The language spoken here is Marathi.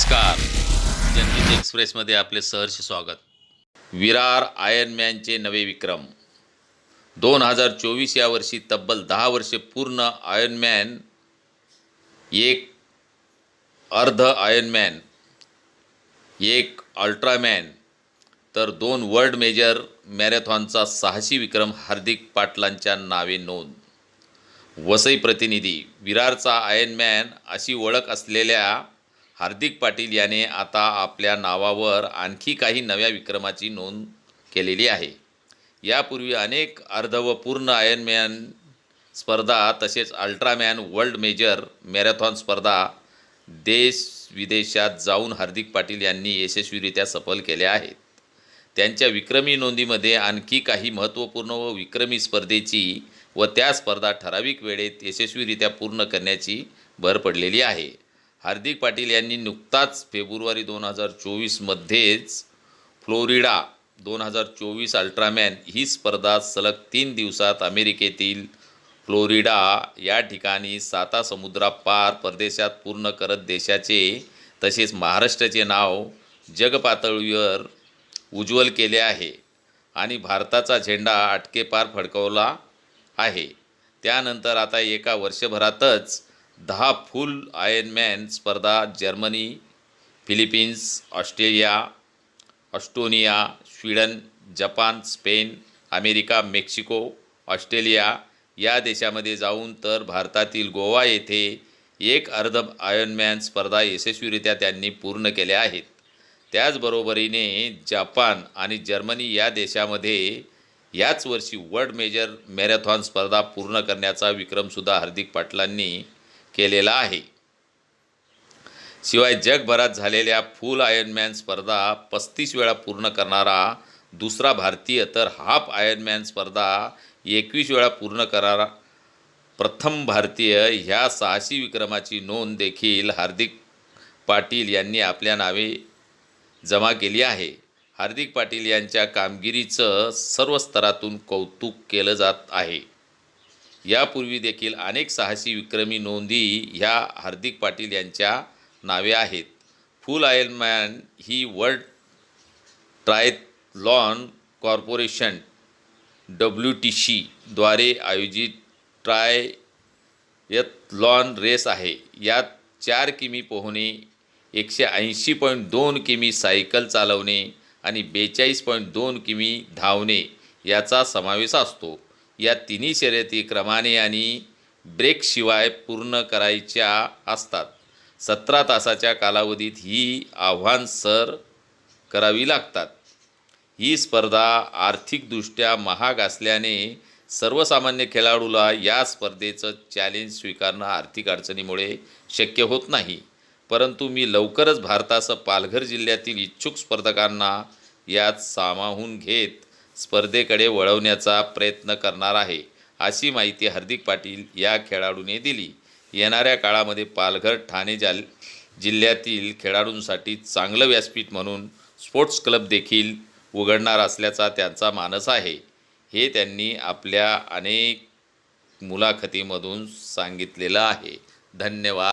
नमस्कार. जनहित एक्सप्रेसमध्ये आपले सहर्ष स्वागत. विरार आयर्नमॅनचे नवे विक्रम. दोन हजार चोवीस या वर्षी तब्बल दहा वर्षे पूर्ण आयर्नमॅन एक अर्ध आयर्नमॅन एक अल्ट्रामॅन तर दोन वर्ल्ड मेजर मॅरेथॉनचा साहसी विक्रम हार्दिक पाटलांच्या नावे नोंद. वसई प्रतिनिधी विरारचा आयर्नमॅन अशी ओळख असलेल्या हार्दिक पाटील याने आता आपल्या नावावर आणखी काही नव्या विक्रमाची नोंद केलेली आहे. यापूर्वी अनेक अर्ध व पूर्ण आयर्नमॅन स्पर्धा तसेच अल्ट्रामॅन वर्ल्ड मेजर मॅरेथॉन स्पर्धा देश विदेशात जाऊन हार्दिक पाटील यांनी यशस्वीरित्या सफल केल्या आहेत. त्यांच्या विक्रमी नोंदीमध्ये आणखी काही महत्त्वपूर्ण व विक्रमी स्पर्धेची व त्या स्पर्धा ठराविक वेळेत यशस्वीरित्या पूर्ण करण्याची भर पडलेली आहे. हार्दिक पाटील यांनी नुकताच फेब्रुवारी दोन हजार चोवीसमध्येच फ्लोरिडा दोन हजार चोवीस अल्ट्रामॅन ही स्पर्धा सलग तीन दिवसात अमेरिकेतील फ्लोरिडा या ठिकाणी साता समुद्रापार परदेशात पूर्ण करत देशाचे तसेच महाराष्ट्राचे नाव जगपातळीवर उज्ज्वल केले आहे आणि भारताचा झेंडा अटकेपार फडकवला आहे. त्यानंतर आता एका वर्षभरातच दहा फुल आयर्नमॅन स्पर्धा Germany Philippines Australia Estonia Sweden Japan Spain America Mexico Australia या देशामध्ये जाऊन तर भारतातील गोवा येथे एक अर्ध आयर्नमॅन स्पर्धा यशस्वीरित्या त्यांनी पूर्ण केल्या आहेत. त्याचबरोबरीने जपान आणि जर्मनी या देशामध्ये याच वर्षी वर्ल्ड मेजर मॅरेथॉन स्पर्धा पूर्ण करण्याचा विक्रमसुद्धा हार्दिक पाटलांनी केलेला आहे. शिवाय जगभरात झालेल्या फुल आयर्नमॅन स्पर्धा पस्तीस वेळा पूर्ण करणारा दुसरा भारतीय तर हाफ आयर्नमॅन स्पर्धा एकवीस वेळा पूर्ण करणारा प्रथम भारतीय ह्या साहसी विक्रमाची नोंद देखील हार्दिक पाटील यांनी आपल्या नावे जमा केली आहे. हार्दिक पाटील यांच्या कामगिरीचं सर्व स्तरातून कौतुक केलं जात आहे. यापूर्वी देखील अनेक साहसी विक्रमी नोंदी ह्या हार्दिक पाटील यांच्या नावे आहेत. फुल आयर्नमॅन ही world triathlon corporation W T सीद्वारे आयोजित ट्रायथलॉन रेस आहे. यात चार किमी पोहणे एकशे ऐंशी पॉईंट दोन किमी सायकल चालवणे आणि बेचाळीस पॉईंट दोन किमी धावणे याचा समावेश असतो. या तिन्ही शर्यती क्रमाने आणि ब्रेकशिवाय पूर्ण करायच्या असतात. सतरा तासाच्या कालावधीत ही आव्हान सर करावी लागतात. ही स्पर्धा आर्थिकदृष्ट्या महाग असल्याने सर्वसामान्य खेळाडूला या स्पर्धेचं चॅलेंज स्वीकारणं आर्थिक अडचणीमुळे शक्य होत नाही. परंतु मी लवकरच भारतासह पालघर जिल्ह्यातील इच्छुक स्पर्धकांना यात सामावून घेत स्पर्धेकडे वळवण्याचा प्रयत्न करणार आहे अशी माहिती हार्दिक पाटील या खेळाडूने दिली. येणाऱ्या काळामध्ये पालघर ठाणे जाल जिल्ह्यातील खेळाडूंसाठी चांगलं व्यासपीठ म्हणून स्पोर्ट्स क्लब देखील उघडणार असल्याचा त्यांचा मानस आहे. हे त्यांनी आपल्या अनेक मुलाखतीमधून सांगितलेलं आहे. धन्यवाद.